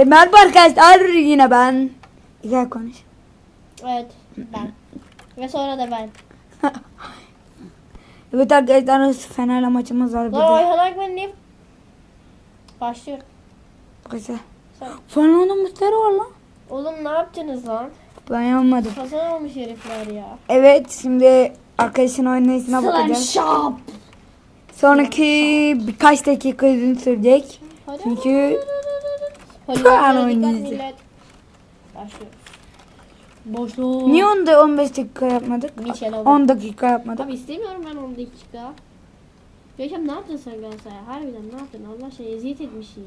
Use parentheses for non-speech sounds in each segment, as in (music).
E, Merhaba arkadaşlar yine ben. Gel konuş. Evet ben. Ve sonra da ben. (laughs) Evet arkadaşlar Fener'le maçımız var. Bir Lan de. Ayhan Akman ne? Başlıyor. Sen. Fener'de müşteri var lan. Oğlum ne yaptınız lan? Ben yapmadım. Kazanamamış herifler ya. Evet şimdi arkadaşın oynayışına bakacağız. Shop. Sonraki birkaç dakika uzun sürecek. Hadi. Çünkü Hadi bakalım, dikkat oynayacağız. millet. Başlıyor. Boşluğu. niye onda 15 dakika yapmadık? Michel oldu. 10 dakika yapmadık. Abi istemiyorum ben 10 dakika. Görkem ne yaptın sen Galatasaray'a? Harbiden ne yaptın? Allah aşkına eziyet etmişsin ya.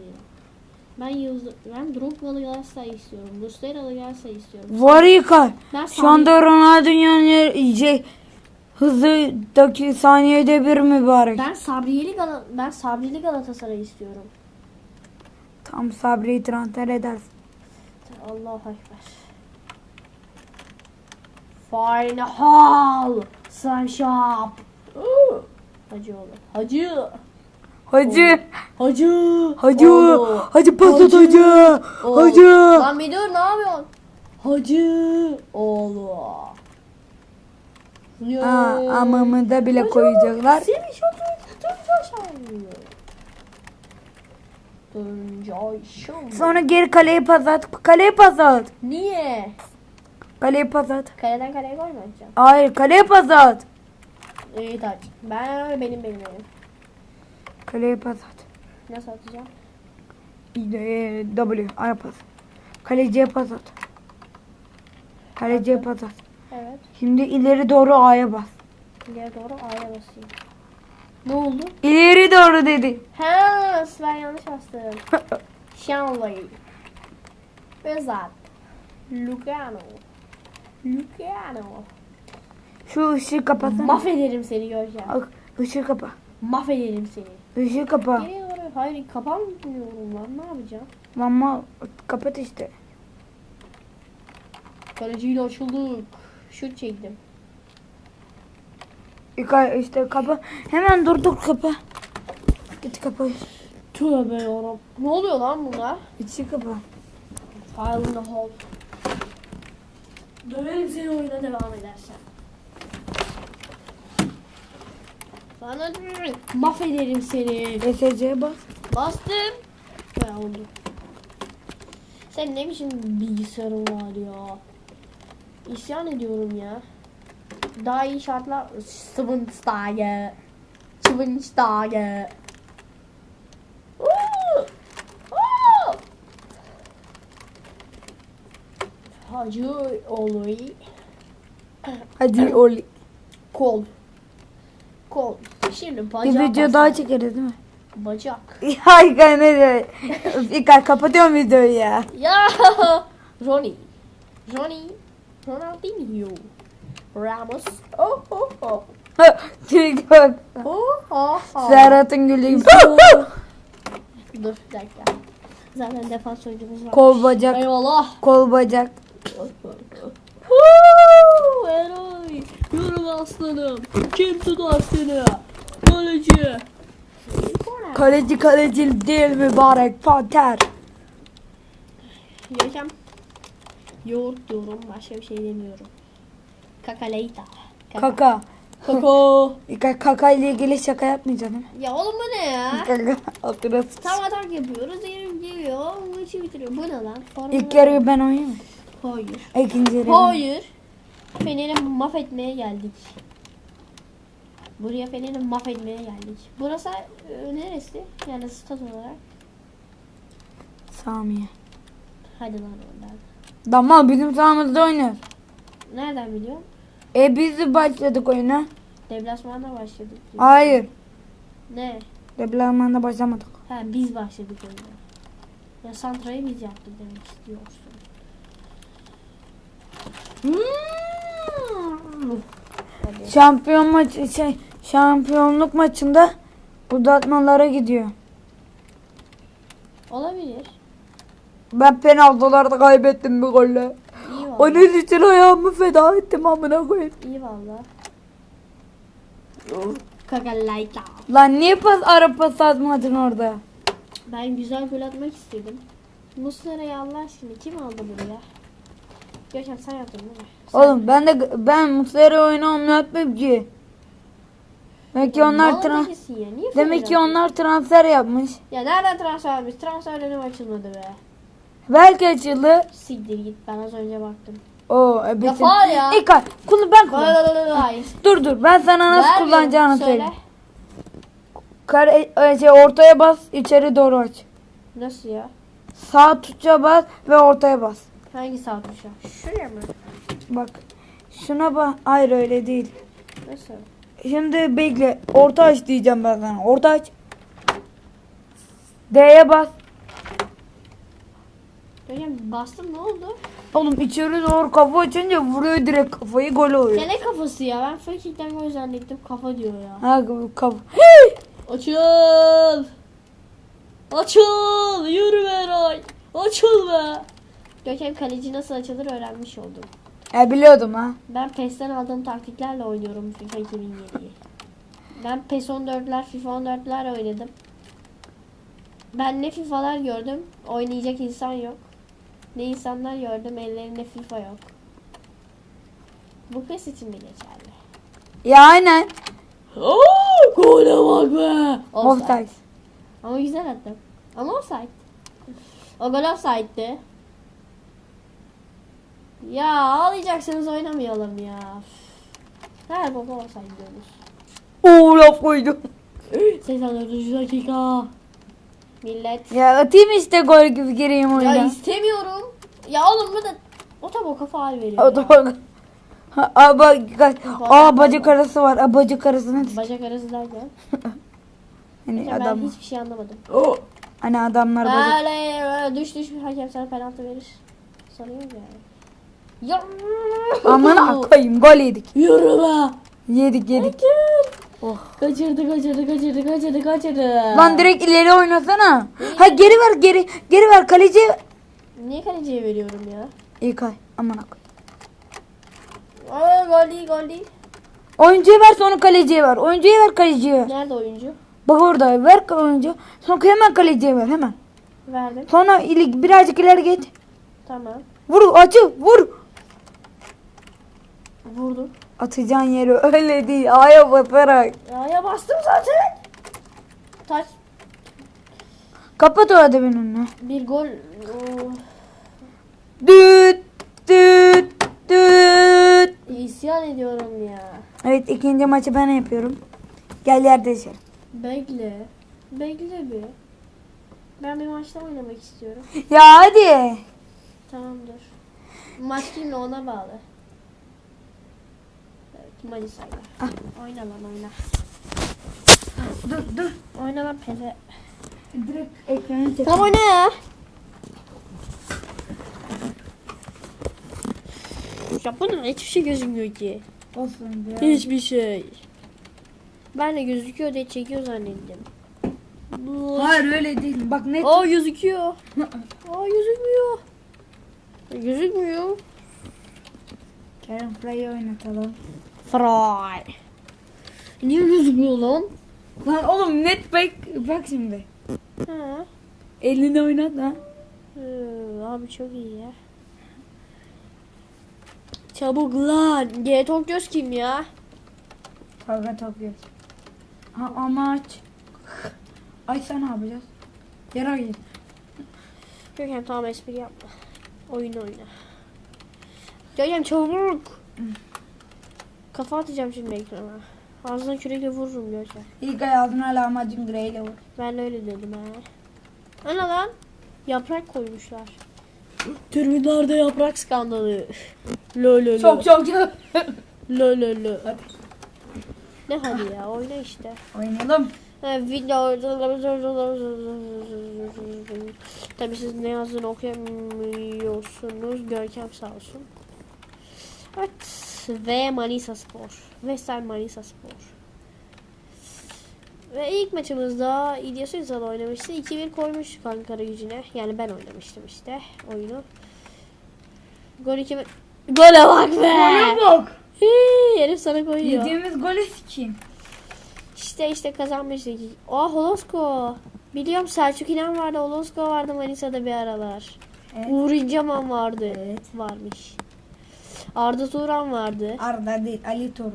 Ben Yıldız, ben Drogba'lı Galatasaray istiyorum. Muslera'lı Galatasaray istiyorum. Var yıkar. Ben Şu anda Ronaldinho'nun iyice hızlı daki saniyede bir mübarek. Ben Sabriyeli Gal ben Sabriyeli Galatasaray istiyorum. Tam Sabri'yi transfer edersin. Allahu ekber. Fine Hall Slime Shop. Oo. Hacı oğlum. Hacı. Hacı. Hacı. Hacı. Oğlum. Hacı pasat hacı. Hacı. Lan bir dur ne yapıyorsun? Hacı. Oğlum. Yo. Aa, amamıza bile koyacaklar. Seni çok Tuncay Şov. Sonra geri kaleye pas at. Kaleye pas at. Niye? Kaleye pas at. Kaleden kaleye gol mü atacağım? Hayır kaleye pas at. İyi taç. Ben benim benim benim. Kaleye pas at. Nasıl atacağım? E, W. Ara pas. Kaleciye pas at. Kaleciye pas at. Evet. Şimdi ileri doğru A'ya bas. İleri doğru A'ya basayım. Ne oldu? İleri doğru dedi. Ha, ben yanlış bastım. (laughs) Shanley. Bezat. Lugano. Lugano. Şu ışığı kapatsana. Mahvederim seni göreceğim. Bak, ışığı kapa. Mahvederim seni. Işığı kapa. Geriye doğru. Hayır kapatmıyorum lan. Ne yapacağım? Mama kapat işte. Kaleciyle açıldık. Şut çektim. İşte kapa. Hemen durduk kapa. Git kapa. Tövbe yarabbim. Ne oluyor lan bunlar? İçi kapa. Fire in the hole. Döverim seni oyuna devam edersen. Döverim. Mahvederim seni. SC'ye bas. Bastım. Ve oldu. Sen ne biçim bilgisayarın var ya. İsyan ediyorum ya. Daha iyi şartlar. Schweinsteiger. Schweinsteiger. Hacı oluyor. Hadi Oli. Kol. Kol. Şimdi Bir bacak. video daha çekeriz değil mi? Bacak. (laughs) Harika ne de. İlkay kapatıyorum videoyu ya. Ya Ronnie. Ronnie. Ronaldinho. Ramos. Oh oh oh. Çünkü bak. Oh oh oh. Serhat'ın güldüğü (laughs) Dur bir dakika. Zaten defans oyuncumuz var. Kol bacak. Eyvallah. Kol bacak. Eroy. Yürü aslanım. Kim tutar seni? Kaleci. Kaleci kaleci değil mübarek Panter. Görkem. Yoğurt diyorum. Başka bir şey demiyorum. Kakaleyta. Kaka. (laughs) İlkay kaka ile ilgili şaka yapmayacaksın değil mi? Ya oğlum bu ne ya? Kaka. Altına sıç. Tam atak yapıyoruz. Yerim geliyor. Maçı bitiriyor. Bu ne lan? Forma İlk yarıyı ben oynayayım mı? Hayır. İkinci yarıyı. Hayır. Fener'i mahvetmeye geldik. Buraya Fener'i mahvetmeye geldik. Burası e, neresi? Yani stat olarak. Samiye. Hadi lan oradan. Damla bizim sahamızda oynuyor. Nereden biliyorsun? E biz de başladık oyuna. Deplasmanda başladık. diyor. Hayır. Ne? Deplasmanda başlamadık. Ha biz başladık oyuna. Ya Santra'yı biz yaptık demek istiyorsun. Hmm. Hadi. Şampiyon maçı şey şampiyonluk maçında uzatmalara gidiyor. Olabilir. Ben penaltılarda kaybettim bir golle. Onun için ayağımı feda ettim amına koyayım. İyi valla. Kakalayta. Lan niye pas ara pas atmadın orada? Ben güzel gol atmak istedim. Muslera'yı Allah aşkına kim aldı buraya? Görkem sen yaptın değil mi? Sen- Oğlum ben de ben Muslera oyunu oynatmıyorum ki. Demek ki onlar tran ya. Niye Demek ki onlar transfer yapmış. Ya nereden transfer yapmış? Transfer dönemi açılmadı be. Belki açıldı. Siktir git ben az önce baktım. O e, bitti. faul ya. İlk ay. Kulu ben kullan. Dur dur ben sana nasıl Vermiyorum. kullanacağını Söyle. söyleyeyim. Kare, e, şey, ortaya bas içeri doğru aç. Nasıl ya? Sağ tuşa bas ve ortaya bas. Hangi sağ tuşa? Şuraya mı? Bak. Şuna bak. Hayır öyle değil. Nasıl? Şimdi bekle. Orta aç diyeceğim ben sana. Orta aç. D'ye bas. Görkem bastım ne oldu? Oğlum içeri doğru kafa açınca vuruyor direkt kafayı gol oluyor. Gene kafası ya. Ben kick'ten gol zannettim. Kafa diyor ya. Ha kafa. Açıl. Açıl. Yürü be Ray. Açıl be. Görkem kaleci nasıl açılır öğrenmiş oldum. E biliyordum ha. Ben PES'ten aldığım taktiklerle oynuyorum FIFA 2007'yi. Ben PES 14'ler, FIFA 14'ler oynadım. Ben ne FIFA'lar gördüm, oynayacak insan yok. Ne insanlar gördüm, ellerinde FIFA yok. Bu PES için de geçerli. Ya aynen. Ooo, gole bak be. Offside. Ama güzel attım. Ama offside. O gol offside'di. Ya ağlayacaksınız oynamayalım ya. Her baba offside diyoruz. Oo laf koydum. 84. dakika. Millet. Ya atayım işte gol gibi gireyim Ya oyuna. istemiyorum. Ya oğlum bu da o tabi o kafa hal veriyor. O da bak. Ha, Aa, bak, aa bacak arası var. Aa, bacak arasını ya. Bacak arası derken. (laughs) hani Ya adam ben hiçbir şey anlamadım. hani adamlar bacak. Böyle böyle düş düş hakem sana penaltı verir. Sanıyorum yani. Ya. Aman (laughs) koyayım gol yedik. Yürü be. Yedik yedik. Oh. Kaçırdı kaçırdı kaçırdı kaçırdı kaçırdı. Lan direkt ileri oynasana. Ha geri ver geri. Geri ver kaleci. Niye kaleciye veriyorum ya? İyi kay. Aman ak. Aa gol değil gol değil. Oyuncuya ver sonra kaleciye ver. Oyuncuya ver kaleciye ver. Nerede oyuncu? Bak orada ver oyuncu. Sonra hemen kaleciye ver hemen. Verdim. Sonra ili- birazcık ileri git. Tamam. Vur açı vur. Vurdum. Atacağın yeri öyle değil. Aya basarak. Ya, ya bastım zaten. Taç. Kapat o adamın önünü. Bir gol. Oo, Düt düt düt. İsyan ediyorum ya. Evet ikinci maçı ben yapıyorum. Gel yer değişelim. Bekle. Bekle bir. Ben bir maçta oynamak istiyorum. Ya hadi. Tamamdır. Maç kimle ona bağlı. Manisa'yla. Oyna lan oyna. Dur dur. Oyna lan peze. Direkt ekranı çek. Tamam oyna ya. Ya bunun hiçbir şey gözükmüyor ki. Olsun ya. Hiçbir şey. Ben de gözüküyor diye çekiyor zannettim. Bu- Hayır öyle değil. Bak net. Aa gözüküyor. Aa gözükmüyor. Gözükmüyor. Kerem Fry'ı oynatalım. Fry. Niye gözükmüyor lan? Lan oğlum net bak, bak şimdi. Ha. Elini oynat ha. Hı, abi çok iyi ya. Çabuk lan. G Tokyo's kim ya? Kavga topluyoruz. Ha amaç. Ay sen ne yapacağız? Yara git. Görkem tamam espri yapma. Oyun oyna. Görkem çabuk. Kafa atacağım şimdi ekrana. Ağzına kürekle vururum Görkem. İlk ay aldın hala amacın greyle vur. Ben de öyle dedim ha. Ana lan. Yaprak koymuşlar. Tribünlerde yaprak skandalı. Lo lo lo. Çok çok çok. Lo lo lo. Hadi. Ne hadi ya oyna işte. Oynayalım. Ha, video Tabii siz ne yazdığını okuyamıyorsunuz. Görkem sağ olsun. Evet. Ve Manisa Spor. Vestel Manisa Spor. Ve ilk maçımızda İlyas Ünsal oynamıştı. 2-1 koymuştuk Ankara gücüne. Yani ben oynamıştım işte oyunu. Gol 2 Gole bak be! Gole bak. Hii, herif sana koyuyor. Yediğimiz golü sikeyim. İşte işte kazanmıştık. Aa Holosko. Biliyorum Selçuk İnan vardı, Olosko vardı Manisa'da bir aralar. Evet. Uğur İnceman vardı. Evet. Varmış. Arda Turan vardı. Arda değil Ali Turan.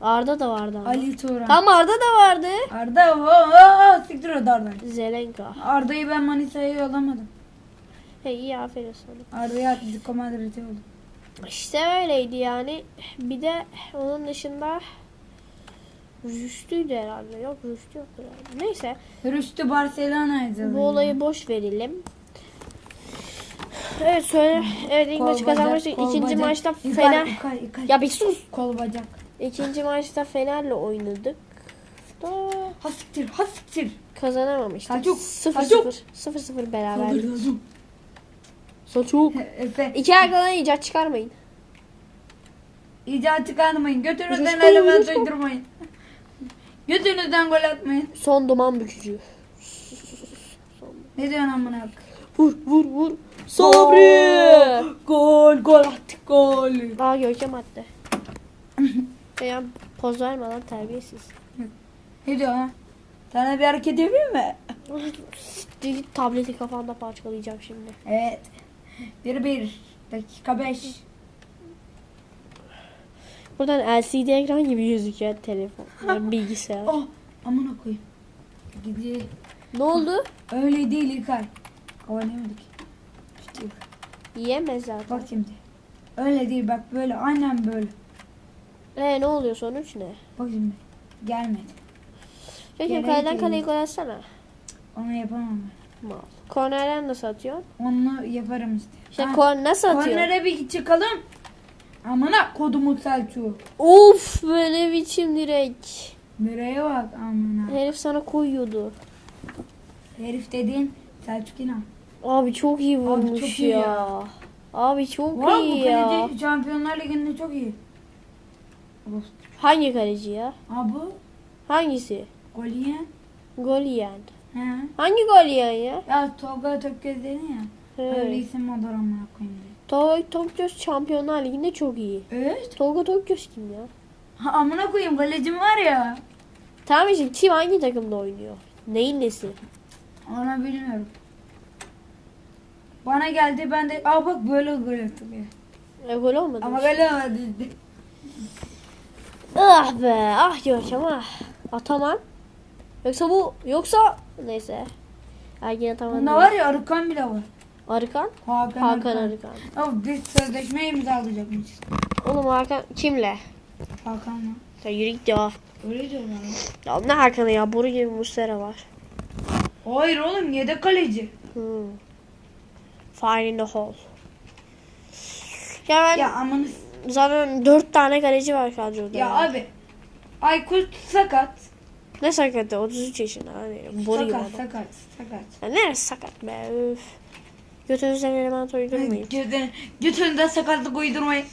Arda da vardı ama. Ali Turan. Tam Arda da vardı. Arda o o o siktir o Arda. Zelenka. Arda'yı ben Manisa'ya yollamadım. He iyi aferin sana. Arda'ya Atletico Madrid'e yolladım. İşte öyleydi yani. Bir de onun dışında Rüştü'ydü herhalde. Yok Rüştü yoktu herhalde. Neyse. Rüştü Barcelona'ydı. Bu olayı boş verelim. Evet söyle. Evet ilk maçı kol İkinci maçta Fener... Ya bir sus. Kol bacak. İkinci maçta Fener'le oynadık. Da Ha siktir ha siktir. kazanamamıştık. Selçuk, 0-0. 0-0 beraber. Kaldırdım. Selçuk. Efe. İki arkadan icat çıkarmayın. İcat çıkarmayın. Götünüzden elime duydurmayın. Götünüzden gol atmayın. Son duman bükücü. Ne diyorsun amına? Vur vur vur. Sabri. Gol gol attık gol. Aa Görkem attı. ya poz verme lan terbiyesiz. Ne diyorsun ha? Sana bir hareket yapayım mı? Git tableti kafanda parçalayacağım şimdi. Evet. Bir bir. Dakika beş. Buradan LCD ekran gibi gözüküyor telefon. (laughs) Yani bilgisayar. Oh amına koyayım. Gidiyor. Ne oldu? Öyle değil İlkay. Oynamadık. İşte Yiyemez zaten. bak şimdi. Öyle değil bak böyle aynen böyle. Ee ne oluyor sonuç ne? Bak şimdi. Gelmedi. Peki Gerek kaleden değil. kaleye gol atsana. Onu yapamam Mal. Kornerden nasıl atıyorsun? ben. Onu yaparım işte. İşte Ha, kor nasıl atıyor? Kornere bir çıkalım. Amına kodumu Selçuk. Of böyle biçim direk. Nereye bak amına. Herif sana koyuyordu. Herif dediğin Selçuk İnan. Abi çok iyi vurmuş çok iyi ya. ya. Abi çok bu iyi ya. kaleci Şampiyonlar Ligi'nde çok iyi. Hangi kaleci ya? Ha bu Hangisi? gol yiyen. Gol yiyen. He. Hangi gol yiyen ya? Ya Tolga Töpgöz dedin ya. He. Öyle isim olur amına koyayım diye. Tolga Tokgöz Şampiyonlar Ligi'nde çok iyi. Evet. Tolga Tokgöz kim ya? Ha, amına koyayım kalecim var ya. Tamam işte kim hangi takımda oynuyor? Neyin nesi? Onu bilmiyorum. Bana geldi ben de aa bak böyle gol attık ya. E, gol olmadı. Ama gol olmadı. Ah be ah Görkem ah. Atamam. Yoksa bu yoksa neyse. Ergin atamadı. Bunda var ya Arıkan bile var. Arıkan? Hakan, Hakan Arıkan. Arıkan. Biz sözleşme imzalayacakmış. Oğlum Hakan kimle? Hakan'la. Ya yürü git ya. Öyle diyorlar. Ya ne Hakan'ı ya? Boru gibi Muslera var. Hayır oğlum yedek kaleci. Hmm. Fire in the hole. Ya ben Ya amanı zaten dört tane kaleci var kadroda. ya abi. Aykut sakat. Ne sakatı? 33 yaşında. Hani boru gibi Sakat adam. sakat sakat. Ya neresi sakat be? Üf. Götünüzden element uydurmayın. Götün, götünden sakatlık uydurmayın.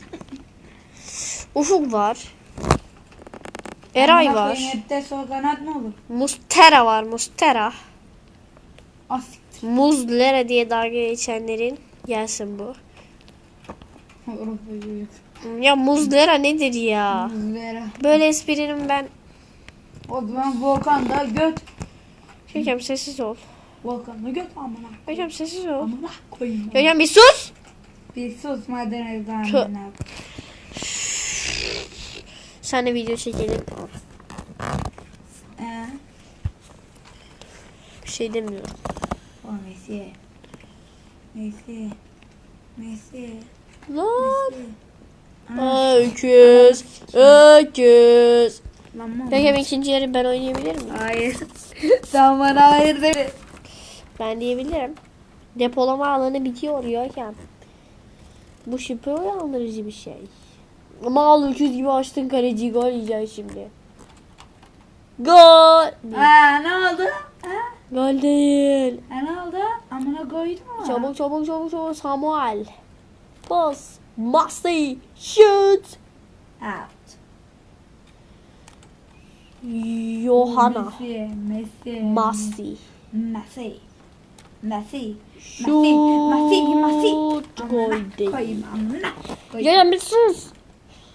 Ufuk var. Eray var. koyayım, Hep de sol kanat mı olur? Mustera var. Mustera. Asik. Muzlera diye dalga geçenlerin gelsin bu. Ya Muzlera nedir ya? Vera. Böyle esprinin ben... O zaman Volkan da göt. Görkem sessiz ol. Volkan da göt amına. Görkem sessiz ol. Amına koyayım. Görkem bir sus. Bir sus maden ezanına. Sana video çekelim. Ee, Bir şey demiyorum. O Messi. Messi. Messi. Lan. Ana, Öküz. Öküz. Mı? Görkem ikinci yarı ben oynayabilir miyim? Hayır. (laughs) Sen bana hayır dedi. Ben diyebilirim. Depolama alanı bitiyor Görkem. Bu şüphe uyandırıcı bir şey. Ama al öküz gibi açtın kaleciyi gol yiyeceksin şimdi. Gol. Aa ne oldu? Ha? Gol değil. Ne oldu? Amına koydum mu? Çabuk çabuk çabuk çabuk Samuel. Pas. Masti. Shoot. Out. Johanna. Messi. Messi. Masti. Messi. Messi. Shoot. Messi. Messi. Gol değil. koyayım amına koyayım. Görkem bir sus.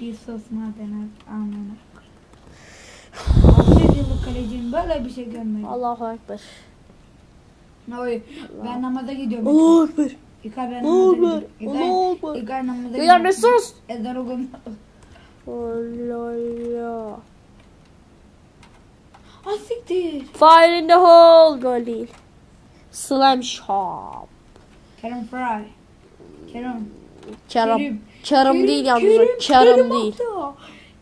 Bir sos maden amına koyayım. (sighs) 6 yıllık kalecinin böyle bir şey görmedim. Allahu Ekber. Oy, ben namaza gidiyorum. Allah Ekber. İlkay ben namaza gidiyorum. Allah İlkay, Ekber. İlkay namaza Ya ne sus? Ezan okun. Allah Allah. Ah siktir. Fire in the hole. Gol değil. Slam shop. Kerem Fry. Kerem. Kerem. Kerem değil yalnız. Kerem değil.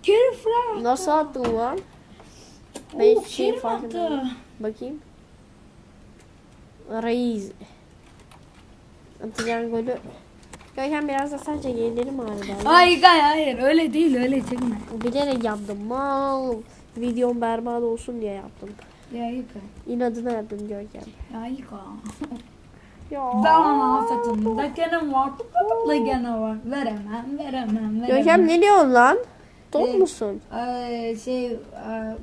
Kerem Fry. Nasıl attın lan? Ben hiçbir şey fark etmedim. Bakayım. Reis. Atacağın golü. Görkem biraz da sence gelirim. Ay İlkay hayır öyle değil öyle çekme. Bilerek yaptım. Mal. Videom berbat olsun diye yaptım. Ya İlkay. İnadına yaptım Görkem. Ya İlkay. Ya. Daha saçımda gene var. Tıkla gene var. Veremem veremem veremem. Görkem ne diyorsun lan? Top Ee, musun? Ee, şey e,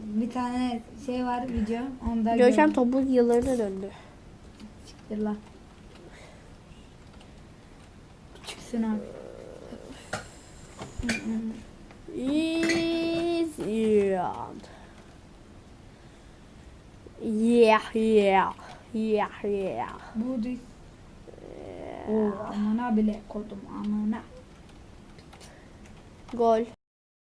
bir tane şey var video onda Görkem topun yıllarına döndü. Lan. Çıksın abi. İzyan. Yeah yeah. Yeah yeah. Bu değil. Oo, amına bile kodum amına. Gol.